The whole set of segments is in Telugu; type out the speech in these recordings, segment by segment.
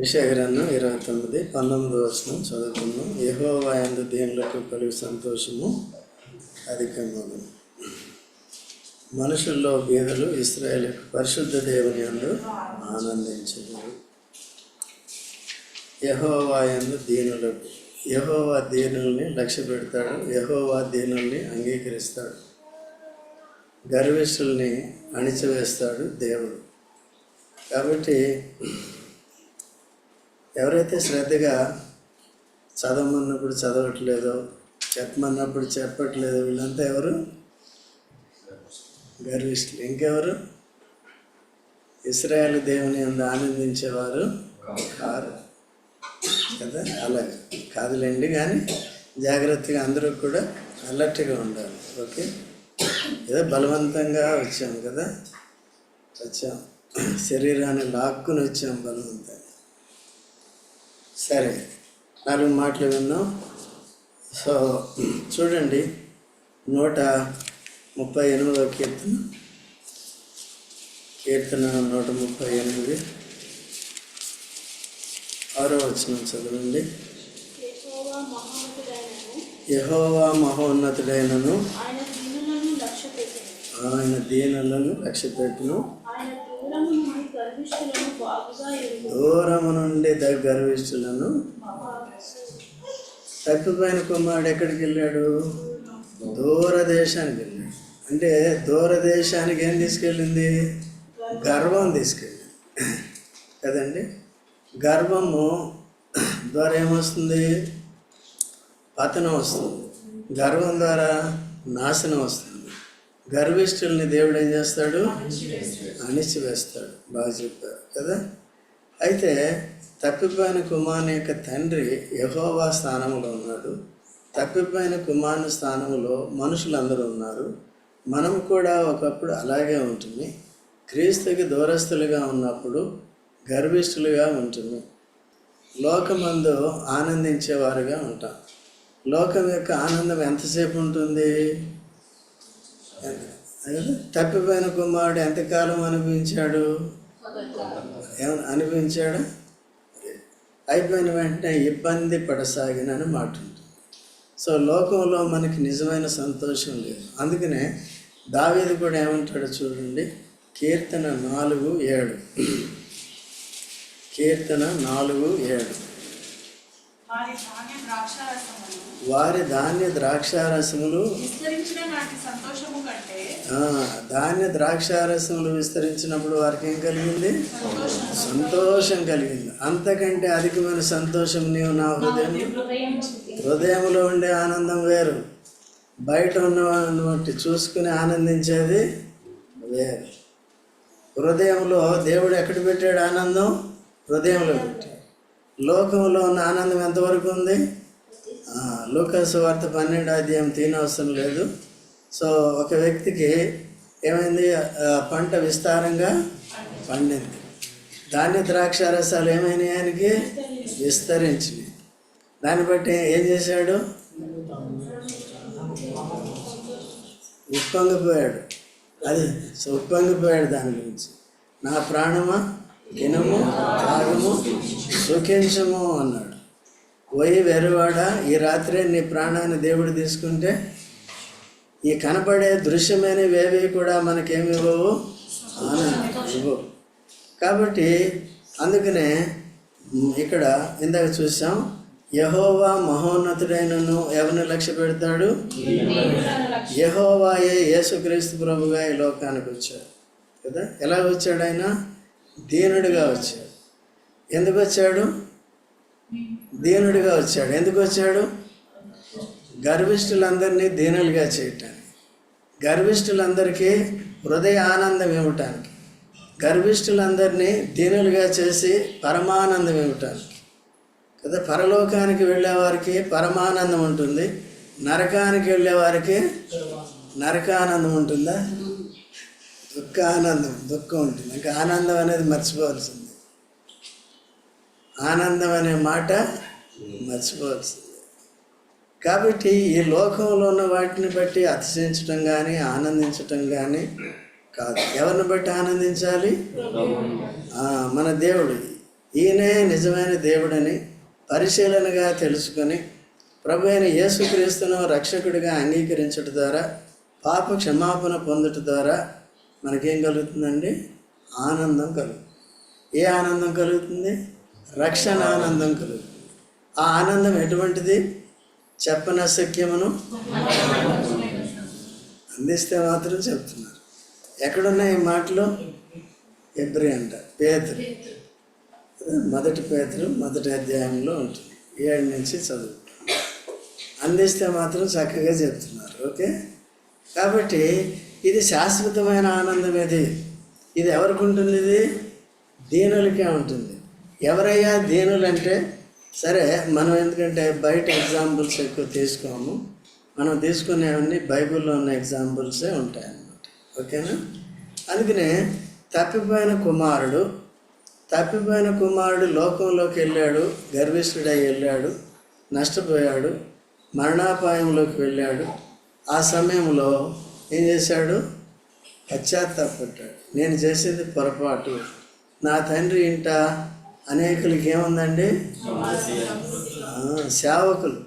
విషయగ్రంథం ఇరవై తొమ్మిది పంతొమ్మిది వచ్చిన చదువుకున్నాం యహోవా ఎందు కలిగి సంతోషము అధికమను. మనుషుల్లో బీదలు ఇస్రాయేల్ పరిశుద్ధ దేవుని అందు ఆనందించరు యహోవా ఎందు దీనులకు యహోవా దీనుల్ని లక్ష్య పెడతాడు యహోవా దీనుల్ని అంగీకరిస్తాడు. గర్విష్ఠుల్ని అణిచివేస్తాడు దేవుడు. కాబట్టి ఎవరైతే శ్రద్ధగా చదవమన్నప్పుడు చదవట్లేదో చెప్పమన్నప్పుడు చెప్పట్లేదో వీళ్ళంతా ఎవరు? గర్విష్ఠులు. ఇంకెవరు? ఇస్రాయల్ దేవుని అందు ఆనందించేవారు కారు. కదా? అలాగే. కాదులేండి కానీ జాగ్రత్తగా అందరూ కూడా అలర్ట్గా ఉండాలి. ఓకే? ఏదో బలవంతంగా వచ్చాం కదా? వచ్చాం. శరీరాన్ని లాక్కుని వచ్చాం బలవంతంగా. సరే నాలుగు మాటలు విన్నాం సో చూడండి నూట ముప్పై ఎనిమిదో కీర్తన. కీర్తన నూట ముప్పై ఎనిమిది. ఆరో వచ్చిన చదవండి. యెహోవా మహోన్నతుడైనను, ఆయన దీనులను లక్ష్యపెట్టెను. ఆయన దీనులను లక్ష్యపెట్టును ఆయన దూరము నుండి గర్విష్ఠులను బాగుగా ఎరుగును. దూరము నుండి గర్విష్ఠులను. తప్పిపోయిన కుమారుడు ఎక్కడికి వెళ్ళాడు? దూరదేశానికి వెళ్ళాడు. అంటే దూరదేశానికి ఏం తీసుకెళ్ళింది? గర్వం తీసుకెళ్ళింది కదండి? గర్వము ద్వారా ఏమొస్తుంది? పతనం వస్తుంది. గర్వం ద్వారా నాశనం వస్తుంది. గర్విష్ఠుల్ని దేవుడు ఏం చేస్తాడు? అణిచివేస్తాడు. బాగా చెప్పారు కదా? అయితే తప్పిపోయిన కుమారుని యొక్క తండ్రి యహోవా స్థానంలో ఉన్నాడు. తప్పిపోయిన కుమారుని స్థానంలో మనుషులందరూ ఉన్నారు. మనం కూడా ఒకప్పుడు అలాగే ఉంటుంది. క్రీస్తుకి దూరస్తులుగా ఉన్నప్పుడు గర్విష్ఠులుగా ఉంటుంది. లోకమందు ఆనందించేవారుగా ఉంటాం. లోకం యొక్క ఆనందం ఎంతసేపు ఉంటుంది? తప్పిపోయిన కుమారుడు ఎంతకాలం అనిపించాడు ఏమైనా అనిపించాడా అయిపోయిన వెంటనే ఇబ్బంది పడసాగినని మాట ఉంటుంది. సో లోకంలో మనకి నిజమైన సంతోషం లేదు. అందుకనే దావేది కూడా ఏమంటాడు చూడండి. కీర్తన నాలుగు ఏడు. కీర్తన నాలుగు ఏడు. వారి ధాన్య ద్రాక్షారసములు. ధాన్య ద్రాక్షారసములు. విస్తరించినప్పుడు వారికి ఏం కలిగింది? సంతోషం కలిగింది. అంతకంటే అధికమైన సంతోషం నీవు నా హృదయం? హృదయంలో ఉండే ఆనందం వేరు. బయట ఉన్నవాడిని బట్టి చూసుకుని ఆనందించేది వేరు. హృదయంలో దేవుడు ఎక్కడ పెట్టాడు ఆనందం? హృదయంలో పెట్టాడు. లోకంలో ఉన్న ఆనందం ఎంతవరకు ఉంది? ఆ, లూకాసు వార్త పన్నెండు అధ్యాయం తినవసరం లేదు. సో ఒక వ్యక్తికి ఏమైంది? పంట విస్తారంగా పండింది. ధాన్య ద్రాక్ష రసాలు ఏమైనాయి ఆయనకి? విస్తరించినాయి దాన్ని బట్టి ఏం చేశాడు? ఉప్పొంగిపోయాడు. అది సో ఉప్పొంగిపోయాడు దాని గురించి. నా ప్రాణమా? ఇనము తాగము సుఖించము అన్నాడు. పోయి వెరువాడ ఈ రాత్రే నీ ప్రాణాన్ని దేవుడు తీసుకుంటే ఈ కనపడే దృశ్యమైనవేవి కూడా మనకేమి ఇవ్వవు? ఇవ్వవు. కాబట్టి అందుకనే ఇక్కడ ఇందాక చూసాం యహోవా మహోన్నతుడైనను ఎవరిని లక్ష్య పెడతాడు? యహోవాయే యేసుక్రీస్తు ప్రభుగా ఈ లోకానికి వచ్చాడు. కదా? ఎలా వచ్చాడు ఆయన? దీనుడిగా వచ్చాడు. ఎందుకు వచ్చాడు? దీనుడిగా వచ్చాడు. ఎందుకు వచ్చాడు? గర్విష్ఠులందరినీ దీనులుగా చేయటానికి. గర్విష్ఠులందరికీ హృదయ ఆనందం ఇవ్వటానికి. గర్విష్ఠులందరినీ దీనులుగా చేసి పరమానందం ఇవ్వటానికి. కదా పరలోకానికి వెళ్ళేవారికి పరమానందం ఉంటుంది. నరకానికి వెళ్ళేవారికి నరకానందం ఉంటుందా? దుఃఖ ఆనందం దుఃఖం ఉంటుంది. ఇంకా ఆనందం అనేది మర్చిపోవాల్సింది. ఆనందం అనే మాట మర్చిపోవాల్సింది. కాబట్టి ఈ లోకంలో ఉన్న వాటిని బట్టి అతిశయించటం కానీ ఆనందించటం కానీ కాదు. ఎవరిని బట్టి ఆనందించాలి? మన దేవుడు. ఈయనే నిజమైన దేవుడని పరిశీలనగా తెలుసుకొని ప్రభు అయిన యేసుక్రీస్తును రక్షకుడిగా అంగీకరించడం ద్వారా పాప క్షమాపణ పొందటం ద్వారా మనకేం కలుగుతుందండి? ఆనందం కలుగుతుంది. ఏ ఆనందం కలుగుతుంది? రక్షణ ఆనందం కలుగుతుంది. ఆ ఆనందం ఎటువంటిది? చెప్పనశక్యమును అందిస్తే మాత్రం చెప్తున్నారు. ఎక్కడున్నాయి ఈ మాటలు? ఎబ్రి అంట పేతురు. మొదటి పేతులు మొదటి అధ్యాయంలో ఉంటుంది. ఏడు నుంచి చదువు. అందిస్తే మాత్రం చక్కగా చెప్తున్నారు. ఓకే? కాబట్టి ఇది శాశ్వతమైన ఆనందం ఇది ఇది ఎవరికి ఉంటుంది ఇది దీనులకే ఉంటుంది. ఎవరయ్యా దీనులంటే? సరే మనం ఎందుకంటే బయట ఎగ్జాంపుల్స్ ఎక్కువ తీసుకోము. మనం తీసుకునేవన్నీ బైబిల్లో ఉన్న ఎగ్జాంపుల్సే ఉంటాయన్నమాట. ఓకేనా? అందుకనే తప్పిపోయిన కుమారుడు తప్పిపోయిన కుమారుడు లోకంలోకి వెళ్ళాడు గర్విష్ఠుడై వెళ్ళాడు నష్టపోయాడు మరణాపాయంలోకి వెళ్ళాడు. ఆ సమయంలో ఏం చేశాడు? పశ్చాత్తాపడ్డాడు నేను చేసేది పొరపాటు. నా తండ్రి ఇంట అనేకులకి ఏముందండి? సేవకులు.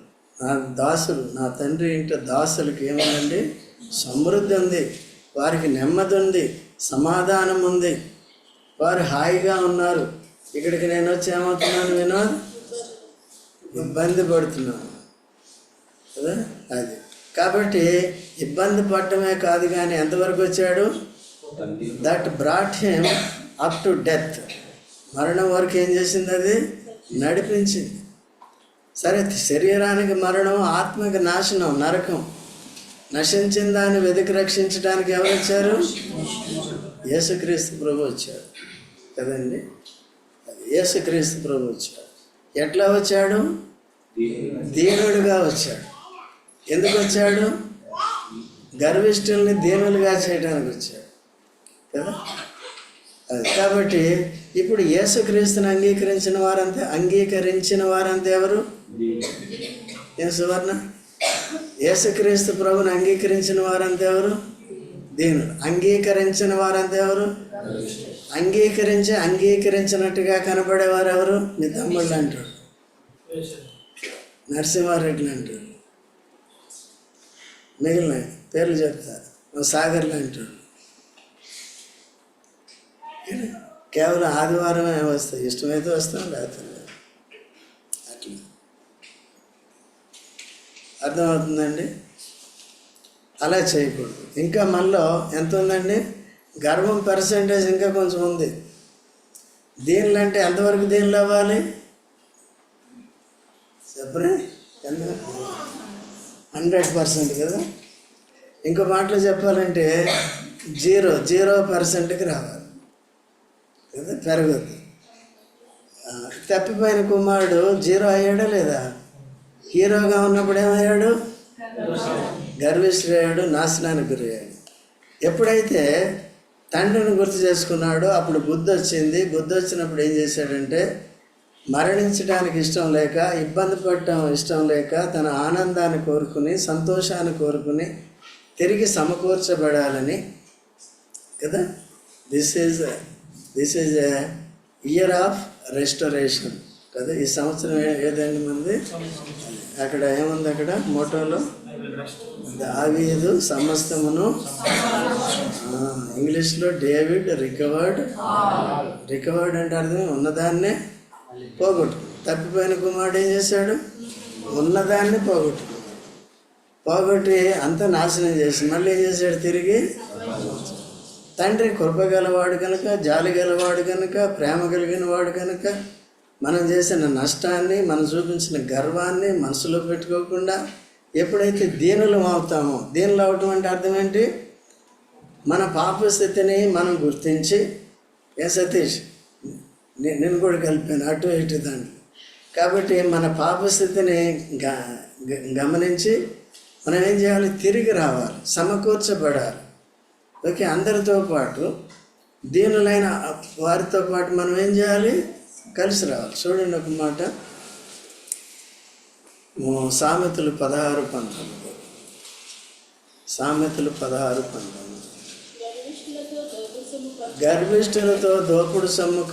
నా దాసులు. నా తండ్రి ఇంట దాసులకి ఏముందండి? సమృద్ధి ఉంది. వారికి నెమ్మది ఉంది. సమాధానం ఉంది. వారు హాయిగా ఉన్నారు. ఇక్కడికి నేను వచ్చి ఏమవుతున్నాను వినోద్? ఇబ్బంది పడుతున్నాను. కదా? అది. కాబట్టి ఇబ్బంది పడటమే కాదు కానీ ఎంతవరకు వచ్చాడు? That brought him up to death మరణం వరకు ఏం చేసింది అది? నడిపించింది. సరే శరీరానికి మరణం ఆత్మకి నాశనం నరకం. నశించిన దాన్ని వెతికి రక్షించడానికి ఎవరు వచ్చారు? యేసుక్రీస్తు ప్రభు వచ్చాడు. కదండి? యేసుక్రీస్తు ప్రభు వచ్చాడు. ఎట్లా వచ్చాడు? దీనుడుగా వచ్చాడు. ఎందుకు వచ్చాడు? గర్విష్ఠుల్ని దీనులుగా చేయడానికి వచ్చాడు. కదా? అది. కాబట్టి ఇప్పుడు యేసుక్రీస్తుని అంగీకరించిన వారంతే అంగీకరించిన వారంతా ఎవరు? ఏం సువర్ణ? యేసుక్రీస్తు ప్రభుని అంగీకరించిన వారంతా ఎవరు? దీనుడు అంగీకరించిన వారంతా ఎవరు? అంగీకరించి అంగీకరించినట్టుగా కనబడేవారు ఎవరు? మీ తమ్ముళ్ళు అంటారు. నరసింహారెడ్డిని అంటారు. మిగిలిన పేర్లు చెప్తారు సాగర్ సాగర్లు కేవలం ఆదివారమే వస్తాయి. ఇష్టమైతే వస్తాం లేకపోతే అట్లా. అర్థమవుతుందండి? అలా చేయకూడదు. ఇంకా మనలో ఎంత ఉందండి? గర్వం పర్సంటేజ్ ఇంకా కొంచెం ఉంది. దీనిలో అంటే ఎంతవరకు దీనిలో అవ్వాలి? చెప్పరే? ఎంత? హండ్రెడ్ పర్సెంట్ కదా? ఇంకో మాటలో చెప్పాలంటే జీరో జీరో పర్సెంట్కి రావాలి. కదా? పెరగద్దు తప్పిపోయిన కుమారుడు జీరో అయ్యాడా లేదా? హీరోగా ఉన్నప్పుడు ఏమయ్యాడు? గర్విష్ఠుడయ్యాడు నాశనానికి గురయ్యాడు. ఎప్పుడైతే తండ్రిని గుర్తు చేసుకున్నాడో అప్పుడు బుద్ధి వచ్చింది. బుద్ధి వచ్చినప్పుడు ఏం చేశాడంటే మరణించడానికి ఇష్టం లేక ఇబ్బంది పడటం ఇష్టం లేక తన ఆనందాన్ని కోరుకుని సంతోషాన్ని కోరుకుని తిరిగి సమకూర్చబడాలని కదా? This is this is a year of restoration కదా? ఈ సంవత్సరం ఏదైనా ఏదండి మంది అక్కడ ఏముంది అక్కడ? మోటోలో దావీదు సమస్తమును. ఇంగ్లీష్లో డేవిడ్ రికవర్డ్. రికవర్డ్ అంటే అర్థం ఉన్నదాన్నే. పోగొట్టు. తప్పిపోయిన కుమారుడు ఏం చేశాడు? ఉన్నదాన్ని పోగొట్టు. పోగొట్టి అంతా నాశనం చేసి మళ్ళీ ఏం చేశాడు తిరిగి? తండ్రి కృప గలవాడు కనుక జాలి గలవాడు కనుక ప్రేమ కలిగిన వాడు కనుక మనం చేసిన నష్టాన్ని మనం చూపించిన గర్వాన్ని మనసులో పెట్టుకోకుండా ఎప్పుడైతే దీనులు అవుతామో దీనులు అవటం అంటే అర్థం ఏంటి? మన పాప స్థితిని మనం గుర్తించి ఏ సతీష్ నేను కూడా కలిపాను అటు ఇటు దాన్ని. కాబట్టి మన పాపస్థితిని గ- గ- గమనించి మనం ఏం చేయాలి? తిరిగి రావాలి సమకూర్చబడాలి. ఓకే అందరితో పాటు దీనులైన వారితో పాటు మనం ఏం చేయాలి? కలిసి రావాలి. చూడండి ఒక మాట. సామెతలు పదహారు పంతొమ్మిది. సామెతలు పదహారు పంతొమ్మిది. గర్భిష్ఠులతో దోపుడు సొమ్ము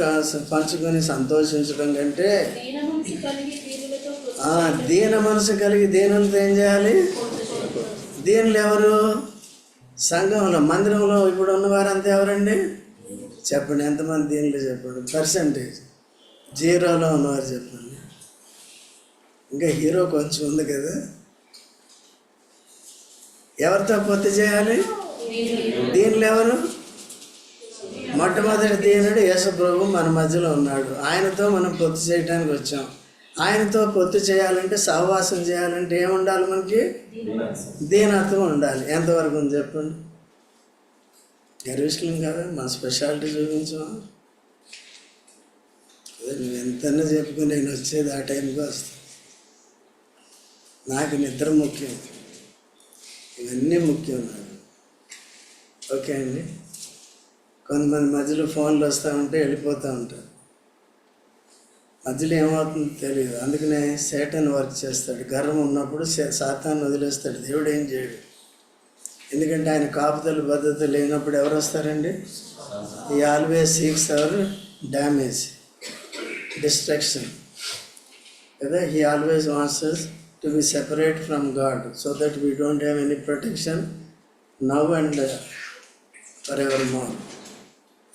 పంచుకొని సంతోషించడం కంటే దీన మనసు కలిగి దీనులతో ఆ, దీన మనసు కలిగి దీనులతో ఏం చేయాలి? దీనులు ఎవరు? సంఘంలో మందిరంలో ఇప్పుడు ఉన్నవారంతా ఎవరండి? చెప్పండి ఎంతమంది దీనిలో చెప్పండి? పర్సంటేజ్ జీరోలో ఉన్నవారు చెప్పండి. ఇంకా హీరో కొంచెం ఉంది కదా. ఎవరితో పొత్తు చేయాలి? దీనిలో ఎవరు? మొట్టమొదటి దీనుడు యేసుప్రభు మన మధ్యలో ఉన్నాడు. ఆయనతో మనం పొత్తు చేయడానికి వచ్చాం. ఆయనతో పొత్తు చేయాలంటే సహవాసం చేయాలంటే ఏముండాలి మనకి? దీనత్వం ఉండాలి. ఎంతవరకు ఉంది చెప్పండి? గర్విష్లం కదా మన స్పెషాలిటీ చూపించాం. ఎంత నువ్వు ఎంతన్నా చెప్పుకుని నేను వచ్చేది ఆ టైంకి వస్తాను నాకు నిద్ర ముఖ్యం. ఇవన్నీ ముఖ్యం నాకు. ఓకే అండి. కొంతమంది మధ్యలో ఫోన్లు వస్తూ ఉంటే వెళ్ళిపోతూ ఉంటారు. మధ్యలో ఏమవుతుందో తెలియదు. అందుకనే సేటన్ వర్క్ చేస్తాడు. గర్వం ఉన్నప్పుడు సాతాన్ని వదిలేస్తాడు. దేవుడు ఏం చేయడు. ఎందుకంటే ఆయన కాపుదల భద్రత లేనప్పుడు ఎవరు వస్తారండి? ఈ always seeks our damage destruction. కదా? He always wants to be separate from God so that we don't have any protection now and for ever more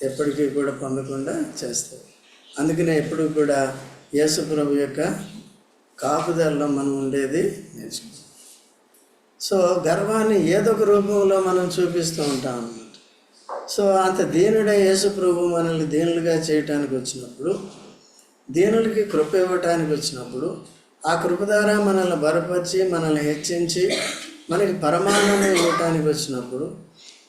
ఎప్పటికీ కూడా పొందకుండా చేస్తారు అందుకనే ఎప్పుడు కూడా యేసు ప్రభు యొక్క కాపుదలలో మనం ఉండేది నేర్చుకుంటాం సో గర్వాన్ని ఏదో ఒక రూపంలో మనం చూపిస్తూ ఉంటాం అన్నమాట. సో అంత దీనుడే యేసు ప్రభు మనల్ని దీనులుగా చేయటానికి వచ్చినప్పుడు దీనులకి కృప ఇవ్వటానికి వచ్చినప్పుడు ఆ కృప ద్వారా మనల్ని బలపరిచి మనల్ని హెచ్చించి మనకి పరమానందం ఇవ్వటానికి వచ్చినప్పుడు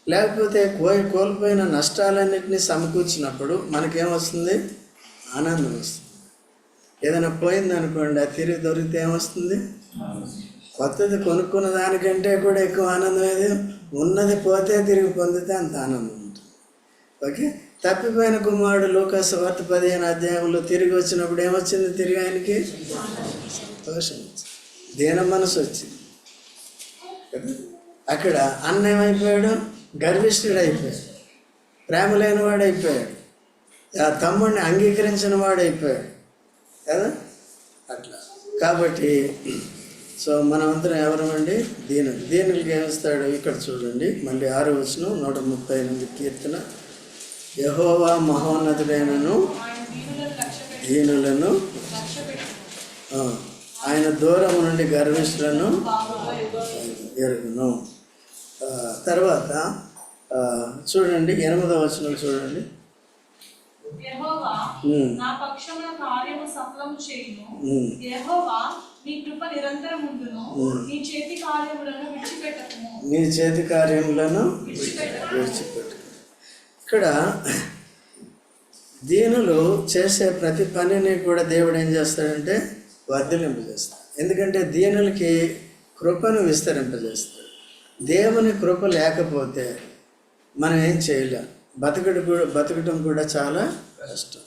లేకపోతే కోయి కోల్పోయిన నష్టాలన్నింటినీ సమకూర్చినప్పుడు మనకేమొస్తుంది ఆనందం వస్తుంది. ఏదైనా పోయిందనుకోండి అది తిరిగి దొరికితే ఏమొస్తుంది? కొత్తది కొనుక్కున్న దానికంటే కూడా ఎక్కువ ఆనందం ఏది? ఉన్నది పోతే తిరిగి పొందితే అంత ఆనందం ఉంటుంది. ఓకే? తప్పిపోయిన కుమారుడు లోకస్ వార్త పదిహేను అధ్యాయంలో తిరిగి వచ్చినప్పుడు ఏమొచ్చింది తిరిగి ఆయనకి? సంతోషం వచ్చింది దీన మనసు వచ్చింది. అక్కడ అన్న ఏమైపోయాడు? గర్విష్ఠుడు అయిపోయాడు ప్రేమ లేనివాడు అయిపోయాడు ఆ తమ్ముడిని అంగీకరించిన వాడు అయిపోయాడు కదా? అట్లా. కాబట్టి సో మనమందరం ఎవరమండి? దీనులు. దీనులకి ఏమిస్తాడు ఇక్కడ చూడండి. మళ్ళీ ఆరు వచ్చిన నూట ముప్పై ఎనిమిది కీర్తన. యహోవా మహోన్నతుడైనను దీనులను ఆయన దూరం నుండి గర్విష్ఠులను ఎరుగును. తర్వాత చూడండి ఎనిమిదవ వచనం చూడండి. యెహోవా ఉమ్, నా పక్షమున కార్యము సఫలము చేయును ఉమ్. యెహోవా నీ కృప నిరంతరం ఉండును. ఉమ్. నీ చేతి కార్యములను విడిచిపెట్టకుము. నీ చేతి కార్యములను విడిచిపెట్టు ఇక్కడ దీనులు చేసే ప్రతి పనిని కూడా దేవుడు ఏం చేస్తాడంటే వర్ధలింపజేస్తాడు ఎందుకంటే దీనులకి కృపను విస్తరింపజేస్తాడు. దేవుని కృప లేకపోతే మనం ఏం చేయలేం. బతకడు కూడా బతకడం కూడా చాలా కష్టం.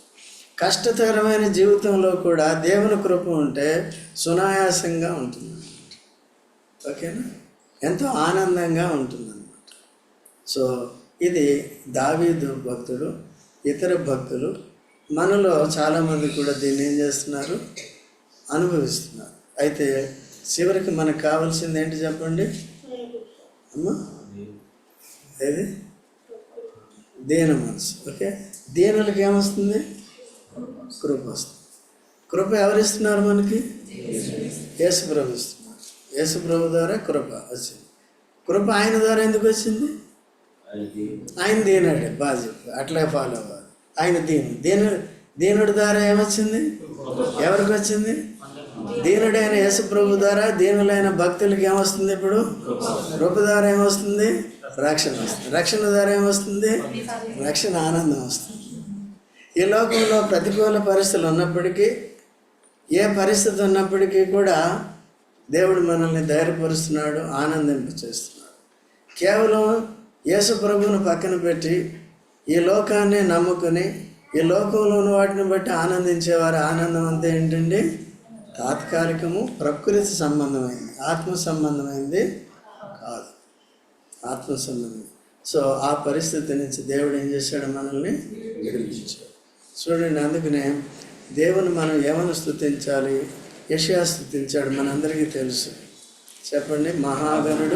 కష్టతరమైన జీవితంలో కూడా దేవుని కృప ఉంటే సునాయాసంగా ఉంటుంది ఓకేనా? ఎంతో ఆనందంగా ఉంటుందన్నమాట. సో ఇది దావీదు భక్తుడు ఇతర భక్తులు మనలో చాలామంది కూడా దీన్ని ఏం చేస్తున్నారు? అనుభవిస్తున్నారు. అయితే చివరికి మనకు కావాల్సింది ఏంటి చెప్పండి? అమ్మా? ఏది? దేన మనసు. ఓకే? దేనులకు ఏమొస్తుంది? కృప వస్తుంది. కృప ఎవరిస్తున్నారు మనకి? యేసు ప్రభు ఇస్తున్నారు యేసు ప్రభు ద్వారా కృప వచ్చింది. కృప ఆయన ద్వారా ఎందుకు వచ్చింది? ఆయన దేనాడే. బాగా చెప్పు. అట్లే ఫాలో అవ్వాలి. ఆయన దీని దేను దేనుడి ద్వారా ఏమొచ్చింది? ఎవరికి వచ్చింది? దీనుడైన యేసుప్రభు ద్వారా దీనులైన భక్తులకి ఏమొస్తుంది ఇప్పుడు? కృప ద్వారా ఏమొస్తుంది? రక్షణ వస్తుంది. రక్షణ ద్వారా ఏమొస్తుంది? రక్షణ ఆనందం వస్తుంది. ఈ లోకంలో ప్రతికూల పరిస్థితులు ఉన్నప్పటికీ ఏ పరిస్థితి ఉన్నప్పటికీ కూడా దేవుడు మనల్ని ధైర్యపరుస్తున్నాడు ఆనందింపచేస్తున్నాడు కేవలం యేసు ప్రభువును పక్కన పెట్టి ఈ లోకాన్ని నమ్ముకుని ఈ లోకంలో ఉన్న వాటిని బట్టి ఆనందించేవారి ఆనందం అంతా ఏంటండి? తాత్కాలికము ప్రకృతి సంబంధమైంది. ఆత్మ సంబంధమైంది కాదు. ఆత్మ సంబంధం. సో ఆ పరిస్థితి నుంచి దేవుడు ఏం చేశాడు మనల్ని విడిపించాడు. చూడండి అందుకనే దేవుని మనం ఏమని స్థుతించాలి యషయా స్థుతించాడు మనందరికీ తెలుసు. చెప్పండి మహాగణుడు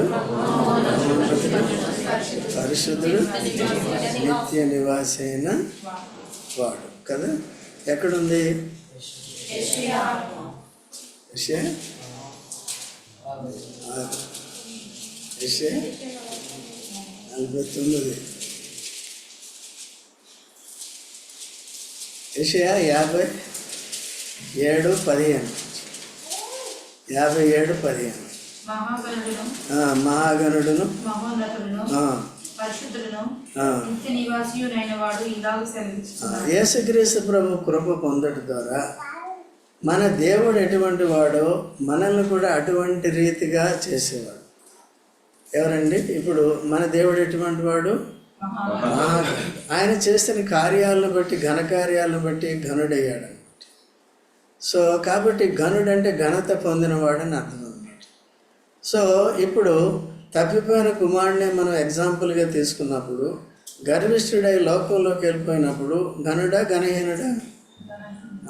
పరిశుద్ధుడు నిత్య నివాసి అయిన వాడు. కదా? ఎక్కడుంది? ఆరు. యెషయా నలభై తొమ్మిది యెషయా యాభై ఏడు పదిహేను యాభై ఏడు పదిహేను మహాగణుడును. యేసుక్రీస్తు ప్రభు కృప పొందడం ద్వారా మన దేవుడు ఎటువంటి వాడో మనల్ని కూడా అటువంటి రీతిగా చేసేవాడు. ఎవరండి? ఇప్పుడు మన దేవుడు ఎటువంటి వాడు. ఆయన చేసిన కార్యాలను బట్టి ఘనకార్యాలను బట్టి ఘనుడయ్యాడు అనమాట సో కాబట్టి ఘనుడు అంటే ఘనత పొందినవాడని అర్థం అనమాట సో ఇప్పుడు తప్పిపోయిన కుమారుడిని మనం ఎగ్జాంపుల్గా తీసుకున్నప్పుడు గర్విష్ఠుడై లోకంలోకి వెళ్ళిపోయినప్పుడు ఘనుడా ఘనహీనుడా?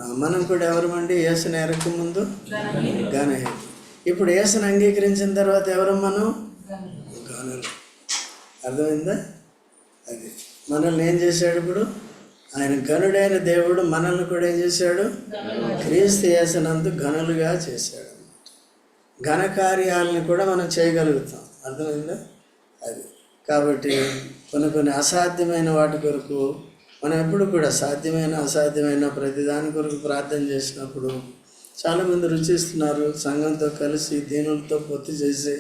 మనం కూడా ఎవరమండి యేసుని ఎరక ముందు ఘనహీనుడు ఇప్పుడు యేసుని అంగీకరించిన తర్వాత ఎవరు మనం? గనులు అర్థమైందా? అది. మనల్ని ఏం చేశాడు ఇప్పుడు? ఆయన గనుడైన దేవుడు మనల్ని కూడా ఏం చేశాడు? క్రీస్తు చేసినందు గనులుగా చేశాడు ఘన కార్యాలను కూడా మనం చేయగలుగుతాం. అర్థమైందా? అది. కాబట్టి కొన్ని కొన్ని అసాధ్యమైన వాటి కొరకు మనం ఎప్పుడు కూడా సాధ్యమైన అసాధ్యమైన ప్రతిదాని కొరకు ప్రార్థన చేసినప్పుడు చాలామంది రుచిస్తున్నారు సంఘంతో కలిసి దీనులతో పొత్తు చేసి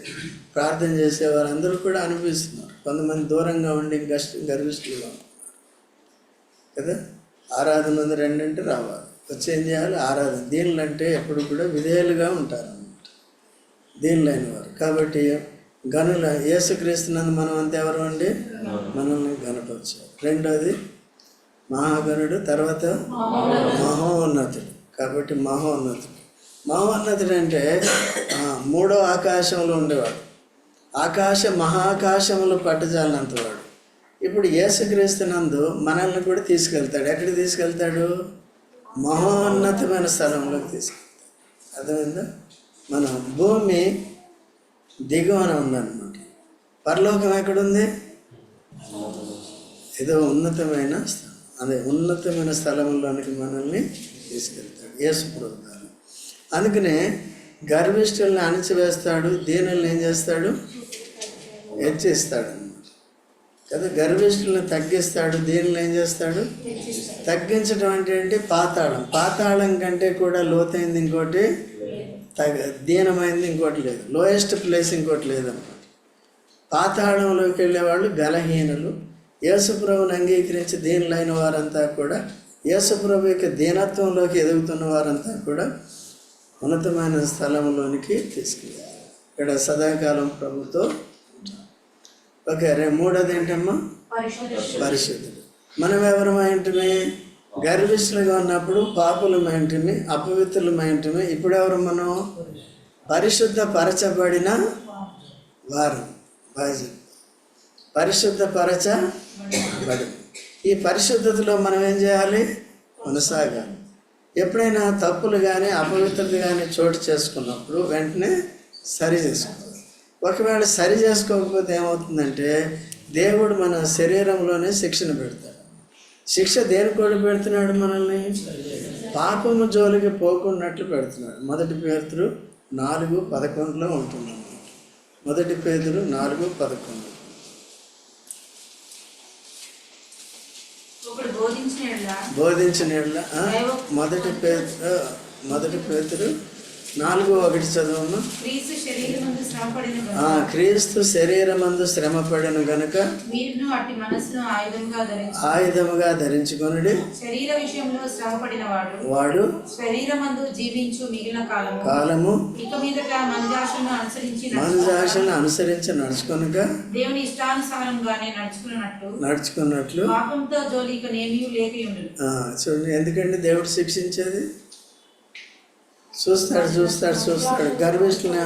ప్రార్థన చేసే వారందరూ కూడా అనిపిస్తున్నారు. కొంతమంది దూరంగా ఉండి గస్ట్ గర్విష్ఠులుగా కదా? ఆరాధన ఉంది రెండంటే రావాలి. వచ్చి ఏం చేయాలి? ఆరాధన. దీనులు అంటే ఎప్పుడు కూడా విధేయులుగా ఉంటారు అన్నమాట దీనులైన వారు కాబట్టి గనుల యేసుక్రీస్తునందు మనం అంతా ఎవరు అండి మనల్ని గనపరిచారు రెండోది మహాగణుడు తర్వాత మహోన్నతుడు. కాబట్టి మహోన్నతుడు. మహోన్నతుడు అంటే మూడో ఆకాశంలో ఉండేవాడు. ఆకాశ మహాకాశములు పట్టజాలనంత వాడు ఇప్పుడు యేసుక్రీస్తునందు మనల్ని కూడా తీసుకెళ్తాడు. ఎక్కడికి తీసుకెళ్తాడు? మహోన్నతమైన స్థలంలోకి తీసుకెళ్తాడు. అర్థమైందా? మన భూమి దిగువన ఉందన్నమాట. పరలోకం ఎక్కడుంది? ఏదో ఉన్నతమైన స్థలం. అదే ఉన్నతమైన స్థలంలోనికి మనల్ని తీసుకెళ్తాడు. యేసు గారు అందుకనే గర్విష్ఠుల్ని అణిచివేస్తాడు దీనుల్ని ఏం చేస్తాడు? హెచ్చిస్తాడు అన్నమాట కదా గర్విష్ఠుల్ని తగ్గిస్తాడు దీనిని ఏం చేస్తాడు? తగ్గించడం అంటే ఏంటి? పాతాళం. పాతాళం కంటే కూడా లోతైంది ఇంకోటి తగ దీనమైంది ఇంకోటి లేదు. లోయెస్ట్ ప్లేస్ ఇంకోటి లేదన్నమాట. పాతాళంలోకి వెళ్ళేవాళ్ళు గలహీనులు యేసుప్రభుని అంగీకరించి దీనులైన వారంతా కూడా యేసుప్రభు యొక్క దీనత్వంలోకి ఎదుగుతున్న వారంతా కూడా ఉన్నతమైన స్థలంలోనికి తీసుకెళ్ళారు ఇక్కడ సదాకాలం ప్రభుతో. ఓకే రే మూడోది ఏంటమ్మా? పరిశుద్ధుడు. పరిశుద్ధుడు. మనం ఎవరమైంటిమి గర్విష్ఠులుగా ఉన్నప్పుడు పాపులమైంటిమి అపవిత్రులమైంటిమి ఇప్పుడు ఎవరు మనం? పరిశుద్ధ పరచబడిన వారు. బాజీ. పరిశుద్ధ పరచబడి ఈ పరిశుద్ధతలో మనం ఏం చేయాలి? కొనసాగాలి. ఎప్పుడైనా తప్పులు కానీ అపవిత్రత కానీ చోటు చేసుకున్నప్పుడు వెంటనే సరి చేసుకోవాలి. ఒకవేళ సరి చేసుకోకపోతే ఏమవుతుందంటే దేవుడు మన శరీరంలోనే శిక్షణ పెడతాడు. శిక్ష దేని కూడా పెడుతున్నాడు మనల్ని? పాపము జోలికి పోకున్నట్లు పెడుతున్నాడు. మొదటి పేతురు నాలుగు పదకొండులో ఉంటుంది. మొదటి పేదలు నాలుగు పదకొండు. బోధించిన మొదటి పేతురు మొదటి పేతురు నాలుగు ఒకటి చదవమ్మా క్రీస్తు శరీరమందు శ్రమపడిన ఆ, గనుక ఆయుధముగా ధరించుకొనుడి. శరీర విషయంలో శ్రమపడిన వాడు వాడు శరీరమందు జీవించు మిగిలిన కాలము. కాలము. ఇక మీదట మందాశను అనుసరించి మనసాశను అనుసరించి నడుచుకొనుక దేవుని ఇష్టానుసారంగానే నడుచుకున్నట్లు. నడుచుకున్నట్లు. పాపంతో జోలిక నేమీ లేక చూడండి ఎందుకండి దేవుడు శిక్షించేది? చూస్తాడు చూస్తాడు చూస్తాడు గర్విష్ఠుల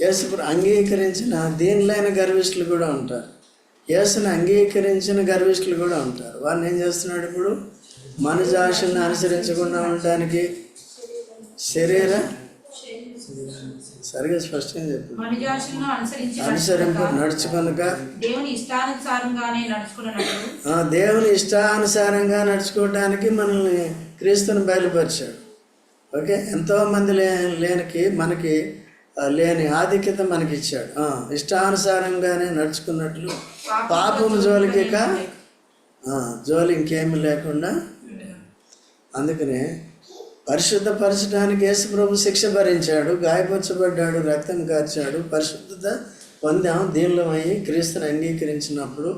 యేసు అంగీకరించిన దీనిలైన గర్విష్ఠులు కూడా ఉంటారు. యేసుని అంగీకరించిన గర్విష్ఠులు కూడా ఉంటారు. వారిని ఏం చేస్తున్నాడు ఇప్పుడు? మనుజాషుని అనుసరించకుండా ఉండడానికి శరీర సరిగా స్పష్టంగా చెప్పు అనుసరింపు నడుచుకొనక దేవుని ఇష్టానుసారంగా నడుచుకోవడానికి మనల్ని క్రీస్తుని బయలుపరిచాడు. ఓకే ఎంతోమంది లే లేనికి మనకి లేని ఆధిక్యత మనకి ఇచ్చాడు ఇష్టానుసారంగానే నడుచుకున్నట్లు పాపం జోలికిక జోలి ఇంకేమీ లేకుండా అందుకనే పరిశుద్ధపరచడానికి యేసు శిక్ష భరించాడు గాయపరచబడ్డాడు రక్తం కార్చాడు పరిశుద్ధత పొందాం దీనిలో అయ్యి క్రీస్తుని అంగీకరించినప్పుడు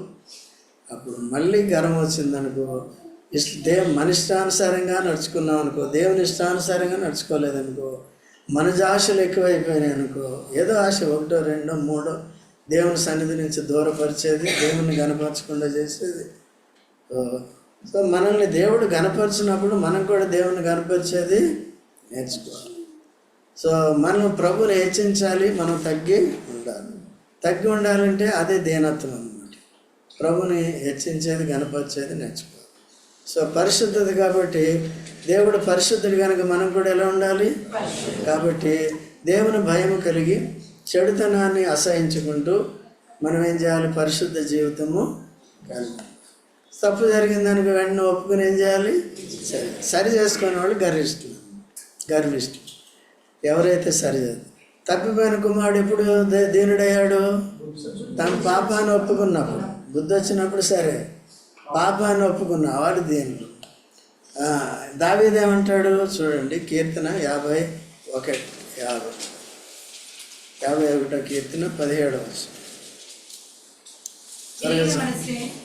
అప్పుడు మళ్ళీ గర్వం వచ్చిందనుకో ఇష్ట దేవ మన ఇష్టానుసారంగా నడుచుకున్నాం అనుకో దేవుని ఇష్టానుసారంగా నడుచుకోలేదనుకో మన ఆశలు ఎక్కువైపోయినాయి అనుకో ఏదో ఆశ ఒకటో రెండో మూడో దేవుని సన్నిధి నుంచి దూరపరిచేది దేవుని గనపరచకుండా చేసేది. సో మనల్ని దేవుడు గనపరిచినప్పుడు మనం కూడా దేవుని గనపరిచేది నేర్చుకోవాలి. సో మనం ప్రభుని హెచ్చించాలి మనం తగ్గి ఉండాలి. తగ్గి ఉండాలంటే అదే దీనత్వం అనమాట ప్రభుని హెచ్చించేది గనపరిచేది నేర్చుకోవాలి. సో పరిశుద్ధత కాబట్టి దేవుడు పరిశుద్ధుడు కనుక మనం కూడా ఎలా ఉండాలి? కాబట్టి దేవుని భయం కలిగి చెడుతనాన్ని అసహించుకుంటూ మనం ఏం చేయాలి? పరిశుద్ధ జీవితము కలిగి తప్పు జరిగిందనుకో వెంటనే ఒప్పుకొని ఏం చేయాలి? సరి సరి చేసుకునే వాళ్ళు గర్విష్ఠులు గర్విష్ఠులు ఎవరైతే సరి తప్పిపోయిన కుమారుడు ఎప్పుడు దీనుడయ్యాడు? తన పాపాన్ని ఒప్పుకున్నప్పుడు. బుద్ధి వచ్చినప్పుడు సరే. పాపాన్ని ఒప్పుకున్న వాడు దీనుడు ఆ, దావీదేమంటాడు చూడండి కీర్తన యాభై ఒకటి యాభై. యాభై ఒకటో కీర్తన పదిహేడవ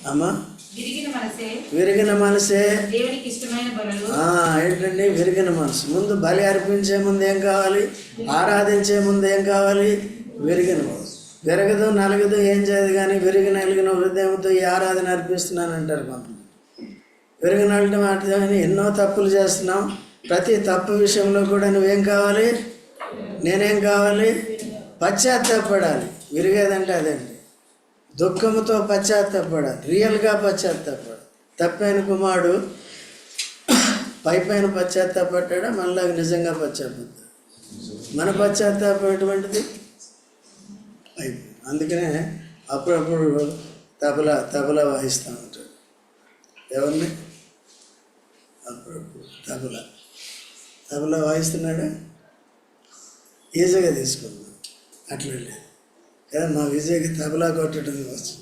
అమ్మా? విరిగిన మనసే. ఏంటండి? విరిగిన మనసు. ముందు బలి అర్పించే ముందు ఏం కావాలి? ఆరాధించే ముందు ఏం కావాలి? విరిగిన మనసు. విరగదు నలగదు ఏం చేయదు కానీ విరిగి నలిగిన హృదయంతో ఈ ఆరాధన అర్పిస్తున్నాను అంటారు కొంతమంది. విరిగి నలగడం అంటే ఎన్నో తప్పులు చేస్తున్నాం. ప్రతి తప్పు విషయంలో కూడా నువ్వేం కావాలి? నేనేం కావాలి? పశ్చాత్తాపడాలి. విరిగేదంటే అదండి. దుఃఖంతో పశ్చాత్తాపడాలి. రియల్గా పశ్చాత్తాపడాలి. తప్పైన కుమారుడు పై పైన పశ్చాత్తాపడ్డా మనలాగా నిజంగా పశ్చాత్తాపడ్డాడు? మన పశ్చాత్తాపం ఎటువంటిది? అయిపోయింది. అందుకనే అప్పుడప్పుడు తబలా తబలా వాయిస్తూ ఉంటాడు. ఎవరిని? అప్పుడప్పుడు తబలా. తబలా వాయిస్తున్నాడా? ఈజీగా తీసుకుందాం. అట్లా లేదు. కదా మా విజయ్కి తబలా కొట్టడం వచ్చు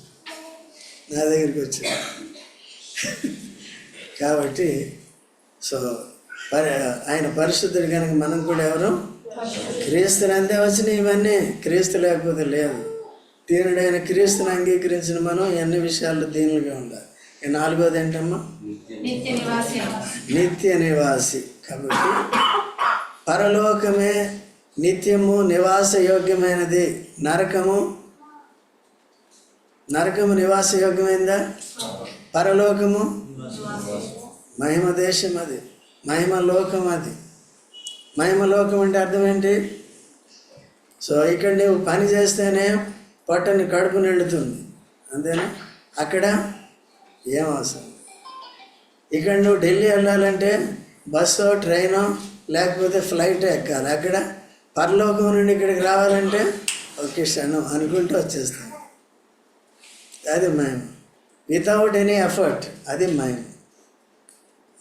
నా దగ్గరికి వచ్చాడు. కాబట్టి సో పరి ఆయన పరిశుద్ధుడు కనుక మనం కూడా ఎవరు? క్రీస్తుని అందే వచ్చినాయి ఇవన్నీ. క్రీస్తు లేకపోతే లేదు. దీనుడైన క్రీస్తుని అంగీకరించిన మనం ఎన్ని విషయాల్లో దీనులుగా ఉండాలి? ఈ నాలుగోది ఏంటమ్మా? నిత్య నివాసి. నిత్య నివాసి కాబట్టి పరలోకమే నిత్యము నివాస యోగ్యమైనది. నరకము? నరకము నివాస యోగ్యమైందా? పరలోకము? మహిమ దేశం అది. మహిమ లోకం అది. మహిమలోకం అంటే అర్థం ఏంటి? సో ఇక్కడ నువ్వు పని చేస్తేనే పొట్టని కడుపు నిండుతుంది. అంతేనా? అక్కడ ఏం అవసరం? ఇక్కడ నువ్వు ఢిల్లీ వెళ్ళాలంటే బస్సో ట్రైనో లేకపోతే ఫ్లైట్ ఎక్కాలి. అక్కడ పరలోకం నుండి ఇక్కడికి రావాలంటే ఓకే క్షణం అనుకుంటూ వచ్చేస్తాం అది మహిమ. వితౌట్ ఎనీ ఎఫర్ట్ అది మహిమ.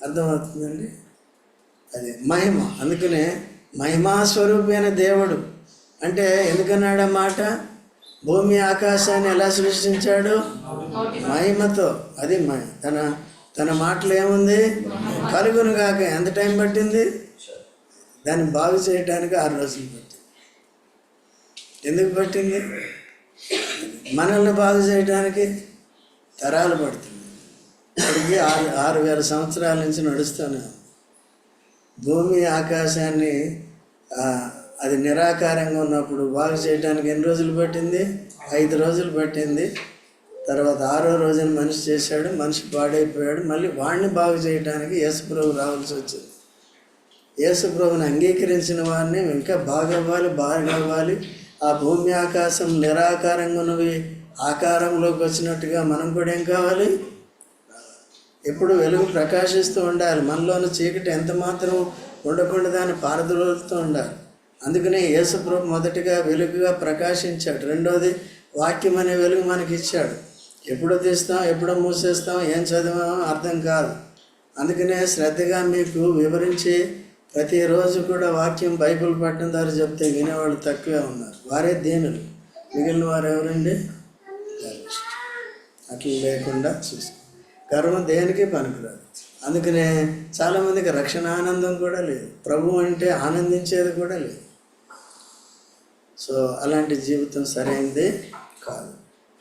అర్థమవుతుందండి? అది మహిమ. అందుకనే మహిమాస్వరూపైన దేవుడు. అంటే ఎందుకన్నాడు మాట? భూమి ఆకాశాన్ని ఎలా సృష్టించాడు? మహిమతో. అది తన తన మాటలు ఏముంది? కలుగును కాక ఎంత టైం పట్టింది? దాన్ని బాగు చేయడానికి ఆరు రోజులు పట్టింది. ఎందుకు పట్టింది? మనల్ని బాగు చేయడానికి తరాలు పడుతుంది. ఇప్పటికి ఆరు ఆరు వేల సంవత్సరాల నుంచి నడుస్తూనే భూమి ఆకాశాన్ని అది నిరాకారంగా ఉన్నప్పుడు బాగు చేయడానికి ఎన్ని రోజులు పట్టింది? ఐదు రోజులు పట్టింది. తర్వాత ఆరో రోజున మనిషి చేశాడు మనిషి పాడైపోయాడు. మళ్ళీ వాడిని బాగు చేయడానికి యేసుప్రభు రావాల్సి వచ్చింది. యేసుప్రభుని అంగీకరించిన వారిని ఇంకా బాగవ్వాలి బాగవ్వాలి. ఆ భూమి ఆకాశం నిరాకారంగా ఉన్నవి ఆకారంలోకి వచ్చినట్టుగా మనం కూడా ఏం కావాలి? ఎప్పుడు వెలుగు ప్రకాశిస్తూ ఉండాలి. మనలోని చీకటి ఎంత మాత్రం ఉండకుండా దాన్ని పారదోలుతూ ఉండాలి. అందుకనే యేసుప్రభు మొదటిగా వెలుగుగా ప్రకాశించాడు. రెండోది వాక్యం అనే వెలుగు మనకి ఇచ్చాడు. ఎప్పుడో తీస్తాం ఎప్పుడో మూసేస్తాం ఏం చదివామో అర్థం కాదు. అందుకనే శ్రద్ధగా మీకు వివరించి ప్రతిరోజు కూడా వాక్యం బైబిల్ పట్టడం ద్వారా చెప్తే వినేవాళ్ళు తక్కువే ఉన్నారు. వారే దీనులు. మిగిలిన వారు ఎవరండి? అట్లా లేకుండా చూసుకో గర్వం దేనికి పనికిరాదు. అందుకనే చాలామందికి రక్షణ ఆనందం కూడా లేదు. ప్రభు అంటే ఆనందించేది కూడా లేదు. సో అలాంటి జీవితం సరైనది కాదు.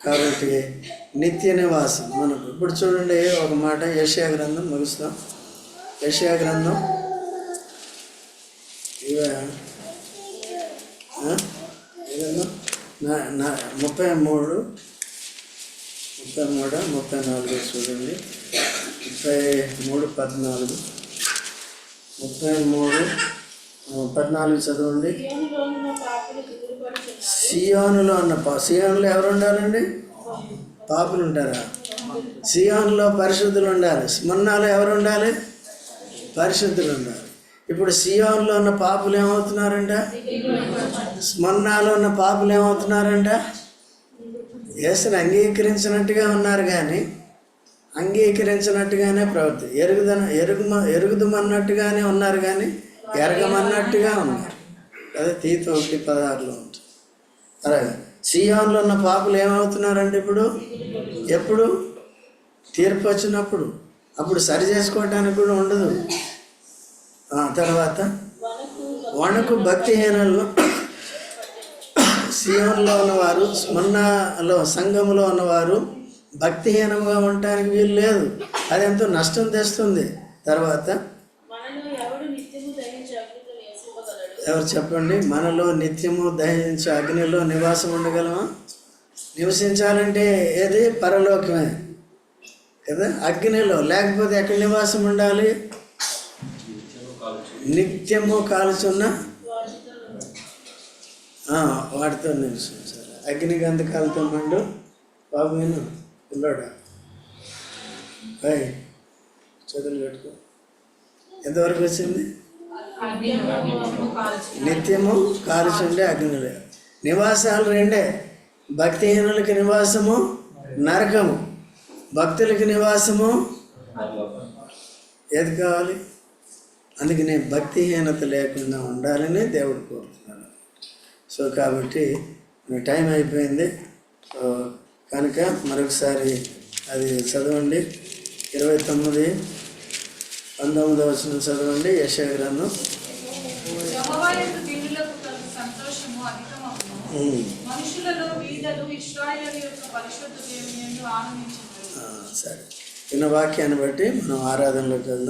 కాబట్టి నిత్య నివాసం మనకు. ఇప్పుడు చూడండి ఒక మాట యశయా గ్రంథం ముగిస్తాం. యశయా గ్రంథం. ఇవ నా నా ముప్పై మూడు. ముప్పై కూడా ముప్పై నాలుగు చూడండి. ముప్పై మూడు పద్నాలుగు. ముప్పై మూడు పద్నాలుగు చదవండి. సియానులో అన్న ఉన్న పా సియానులో ఎవరు ఉండాలండి? పాపులు ఉంటారా? సియానులో పరిశుద్ధులు ఉండాలి. స్మరణలో ఎవరు ఉండాలి? పరిశుద్ధులు ఉండాలి. ఇప్పుడు సియోన్లో ఉన్న పాపులు ఏమవుతున్నారంట? స్మరణాలో ఉన్న పాపులు ఏమవుతున్నారంట? యేసుని అంగీకరించినట్టుగా ఉన్నారు కానీ అంగీకరించినట్టుగానే ప్రవర్తి ఎరుగుదన ఎరుగుమ ఎరుగుదమన్నట్టుగానే ఉన్నారు కానీ ఎరగమన్నట్టుగా ఉన్నారు. అదే తీత ఒకటి పదహారులో ఉంటుంది. అలాగే సియోన్లో ఉన్న పాపలు ఏమవుతున్నారంటే ఇప్పుడు? ఎప్పుడు? తీర్పు వచ్చినప్పుడు. అప్పుడు సరి చేసుకోవటానికి కూడా ఉండదు. తర్వాత వణుకు భక్తిహీనులు సియోన్లో ఉన్నవారు స్మరణలో సంఘములో ఉన్నవారు భక్తిహీనంగా ఉండటానికి వీలు లేదు. అది ఎంతో నష్టం తెస్తుంది. తర్వాత ఎవరు చెప్పండి? మనలో నిత్యము దహించే అగ్నిలో నివాసం ఉండగలమా? నివసించాలంటే ఏది? పరలోకమే. కదా? అగ్నిలో. లేకపోతే ఎక్కడ నివాసం ఉండాలి? నిత్యము కాల్చున్న ఆ, వాటితో నివసించాలి అగ్ని గంధకాలతో మండు బాబు నేను పిల్లోడా? బాయ్ చదువులు పెట్టుకో ఎంతవరకు వచ్చింది? నిత్యము కాల్చి కాలుచుండే అగ్నిలే. నివాసాలు రెండే. భక్తిహీనులకి నివాసము నరకము. భక్తులకి నివాసము ఏది కావాలి? అందుకనే భక్తిహీనత లేకుండా ఉండాలని దేవుడు కోరుతున్నాడు సో కాబట్టి టైం అయిపోయింది. సో కనుక మరొకసారి అది చదవండి. ఇరవై తొమ్మిది పంతొమ్మిది వచ్చిన చదవండి. యశ గ్రంథం. యెహోవా యందు దీనులకు కలుగు సంతోషము అధికమగును. ఉమ్. మనుషులలో బీదలు ఇశ్రాయేలు యొక్క పరిశుద్ధ దేవుని యందు ఆనందించుతారు ఆ, సరే. చిన్న వాక్యాన్ని బట్టి మనం ఆరాధనలోకి వెళ్దాం.